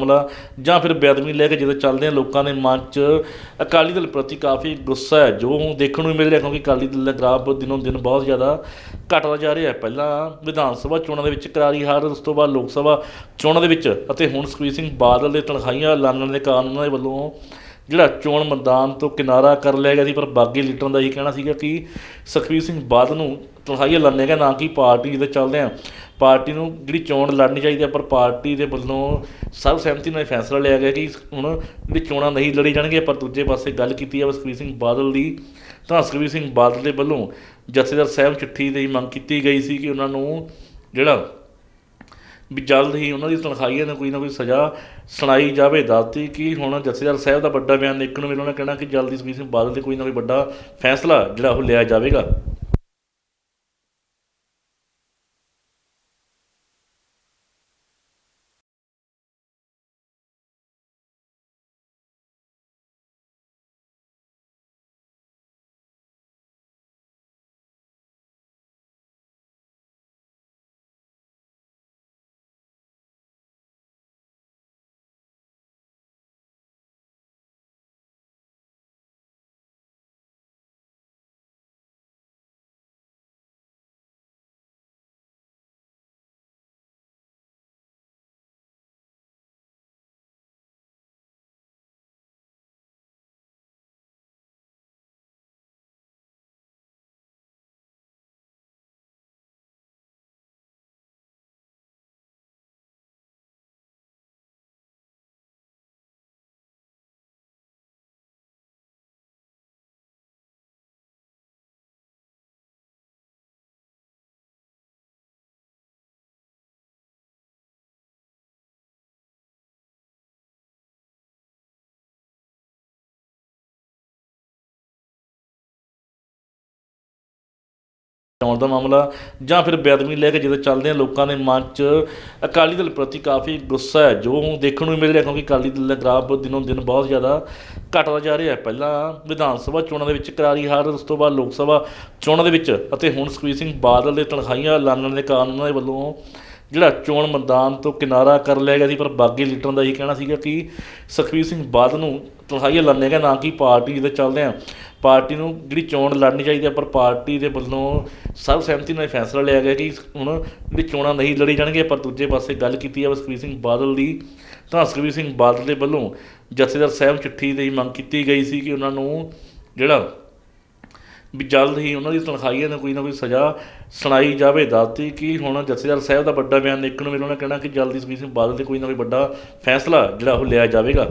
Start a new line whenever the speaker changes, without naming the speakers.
ਮਾਮਲਾ ਜਾਂ ਫਿਰ ਬੇਅਦਬੀ ਲੈ ਕੇ ਜਦੋਂ ਚੱਲਦੇ ਆ, ਲੋਕਾਂ ਦੇ ਮਨ 'ਚ ਅਕਾਲੀ ਦਲ ਪ੍ਰਤੀ ਕਾਫੀ ਗੁੱਸਾ ਹੈ। ਜੋ ਦੇਖਣ ਨੂੰ ਮਿਲ ਰਿਹਾ ਕਿਉਂਕਿ ਅਕਾਲੀ ਦਲ ਦਾ ਗ੍ਰਾਫ ਦਿਨੋਂ ਦਿਨ ਬਹੁਤ ਜ਼ਿਆਦਾ ਘਟਦਾ ਜਾ ਰਿਹਾ ਹੈ। ਪਹਿਲਾਂ ਵਿਧਾਨ ਸਭਾ ਚੋਣਾਂ ਦੇ ਵਿੱਚ ਕਰਾਰੀ ਹਾਰ, ਉਸ ਤੋਂ ਬਾਅਦ ਲੋਕ ਸਭਾ ਚੋਣਾਂ ਦੇ ਵਿੱਚ ਅਤੇ ਹੁਣ ਸੁਖਬੀਰ ਸਿੰਘ ਬਾਦਲ ਦੇ ਤਨਖਾਹੀਆਂ ਐਲਾਨਣ ਦੇ ਕਾਰਨ ਉਹਨਾਂ ਦੇ ਵੱਲੋਂ ਜਿਹੜਾ ਚੋਣ ਮੈਦਾਨ ਤੋਂ ਕਿਨਾਰਾ ਕਰ ਲਿਆ ਗਿਆ ਸੀ। ਪਰ ਬਾਗੀ ਲੀਡਰਾਂ ਦਾ ਇਹ ਕਹਿਣਾ ਸੀਗਾ ਕਿ ਸੁਖਬੀਰ ਸਿੰਘ ਬਾਦਲ ਨੂੰ ਤਨਖਾਹੀਆਂ ਐਲਾਨਿਆ ਗਿਆ ਨਾ ਕਿ ਪਾਰਟੀ ਦੇ ਚੱਲਦੇ ਆ। ਪਾਰਟੀ ਨੂੰ ਜਿਹੜੀ ਚੋਣ ਲੜਨੀ ਚਾਹੀਦੀ ਹੈ ਪਰ ਪਾਰਟੀ ਦੇ ਵੱਲੋਂ ਸਰਬ ਸਹਿਮਤੀ ਨਾਲ ਇਹ ਫੈਸਲਾ ਲਿਆ ਗਿਆ ਕਿ ਹੁਣ ਜਿਹੜੀ ਚੋਣਾਂ ਨਹੀਂ ਲੜੀ ਜਾਣਗੀਆਂ, ਪਰ ਦੂਜੇ ਪਾਸੇ ਗੱਲ ਕੀਤੀ ਜਾਵੇ ਸੁਖਬੀਰ ਸਿੰਘ ਬਾਦਲ ਦੀ, ਤਾਂ ਸੁਖਬੀਰ ਸਿੰਘ ਬਾਦਲ ਦੇ ਵੱਲੋਂ ਜਥੇਦਾਰ ਸਾਹਿਬ ਚਿੱਠੀ ਦੀ ਮੰਗ ਕੀਤੀ ਗਈ ਸੀ ਕਿ ਉਹਨਾਂ ਨੂੰ ਜਿਹੜਾ ਵੀ ਜਲਦ ਹੀ ਉਹਨਾਂ ਦੀ ਤਨਖਾਹੀਆਂ ਨੂੰ ਕੋਈ ਨਾ ਕੋਈ ਸਜ਼ਾ ਸੁਣਾਈ ਜਾਵੇ। ਦੱਸਦੀ ਕਿ ਹੁਣ ਜਥੇਦਾਰ ਸਾਹਿਬ ਦਾ ਵੱਡਾ ਬਿਆਨ ਦੇਖਣ ਨੂੰ ਮਿਲਿਆ ਉਹਨਾਂ ਕਹਿਣਾ ਕਿ ਜਲਦੀ ਸੁਖਬੀਰ ਸਿੰਘ ਬਾਦਲ ਤੇ ਕੋਈ ਨਾ ਕੋਈ ਵੱਡਾ ਫੈਸਲਾ ਜਿਹੜਾ ਉਹ ਲਿਆ ਜਾਵੇਗਾ। ਚੋਣ ਦਾ ਮਾਮਲਾ, ਜਾਂ ਫਿਰ ਬੇਅਦਬੀ ਲੈ ਕੇ ਜਦੋਂ ਚੱਲਦੇ ਆ, ਲੋਕਾਂ ਦੇ ਮਨ 'ਚ ਅਕਾਲੀ ਦਲ ਪ੍ਰਤੀ ਕਾਫੀ ਗੁੱਸਾ ਹੈ। ਜੋ ਦੇਖਣ ਨੂੰ ਮਿਲ ਰਿਹਾ, ਕਿਉਂਕਿ ਅਕਾਲੀ ਦਲ ਦਾ ਗ੍ਰਾਫ ਦਿਨੋਂ ਦਿਨ ਬਹੁਤ ਜ਼ਿਆਦਾ ਘਟਦਾ ਜਾ ਰਿਹਾ ਹੈ। ਪਹਿਲਾਂ ਵਿਧਾਨ ਸਭਾ ਚੋਣਾਂ ਦੇ ਵਿੱਚ ਕਰਾਰੀ ਹਾਰ, ਉਸ ਤੋਂ ਬਾਅਦ ਲੋਕ ਸਭਾ ਚੋਣਾਂ ਦੇ ਵਿੱਚ ਅਤੇ ਹੁਣ ਸੁਖਬੀਰ ਸਿੰਘ ਬਾਦਲ ਦੇ ਤਨਖਾਹੀਆਂ ਐਲਾਨਣ ਦੇ ਕਾਰਨ ਉਹਨਾਂ ਦੇ ਵੱਲੋਂ ਜਿਹੜਾ ਚੋਣ ਮੈਦਾਨ ਤੋਂ ਕਿਨਾਰਾ ਕਰ ਲਿਆ ਗਿਆ ਸੀ। ਪਰ ਬਾਗੀ ਲੀਡਰਾਂ ਦਾ ਇਹ ਕਹਿਣਾ ਸੀਗਾ ਕਿ ਸੁਖਬੀਰ ਸਿੰਘ ਬਾਦਲ ਨੂੰ ਤਨਖਾਹੀਆਂ ਐਲਾਨਿਆ ਗਿਆ, ਨਾ ਕਿ ਪਾਰਟੀ ਦੇ ਚੱਲਦੇ ਆ ਪਾਰਟੀ ਨੂੰ ਜਿਹੜੀ ਚੋਣ ਲੜਨੀ ਚਾਹੀਦੀ ਹੈ ਪਰ ਪਾਰਟੀ ਦੇ ਵੱਲੋਂ ਸਰਬ ਸਹਿਮਤੀ ਨਾਲ ਫੈਸਲਾ ਲਿਆ ਗਿਆ ਕਿ ਹੁਣ ਜਿਹੜੀ ਚੋਣਾਂ ਨਹੀਂ ਲੜੀ ਜਾਣਗੀਆਂ, ਪਰ ਦੂਜੇ ਪਾਸੇ ਗੱਲ ਕੀਤੀ ਜਾਵੇ ਸੁਖਬੀਰ ਸਿੰਘ ਬਾਦਲ ਦੀ, ਤਾਂ ਸੁਖਬੀਰ ਸਿੰਘ ਬਾਦਲ ਦੇ ਵੱਲੋਂ ਜਥੇਦਾਰ ਸਾਹਿਬ ਚਿੱਠੀ ਦੀ ਮੰਗ ਕੀਤੀ ਗਈ ਸੀ ਕਿ ਉਹਨਾਂ ਨੂੰ ਜਿਹੜਾ ਵੀ ਜਲਦ ਹੀ ਉਹਨਾਂ ਦੀ ਤਨਖਾਹੀਆਂ ਨੂੰ ਕੋਈ ਨਾ ਕੋਈ ਸਜ਼ਾ ਸੁਣਾਈ ਜਾਵੇ। ਦੱਸਦੀ ਕਿ ਹੁਣ ਜਥੇਦਾਰ ਸਾਹਿਬ ਦਾ ਵੱਡਾ ਬਿਆਨ ਦੇਖਣ ਨੂੰ ਮਿਲਿਆ, ਉਹਨਾਂ ਕਹਿਣਾ ਕਿ ਜਲਦੀ ਸੁਖਬੀਰ ਸਿੰਘ ਬਾਦਲ ਤੇ ਕੋਈ ਨਾ ਕੋਈ ਵੱਡਾ ਫੈਸਲਾ ਜਿਹੜਾ ਉਹ ਲਿਆ ਜਾਵੇਗਾ।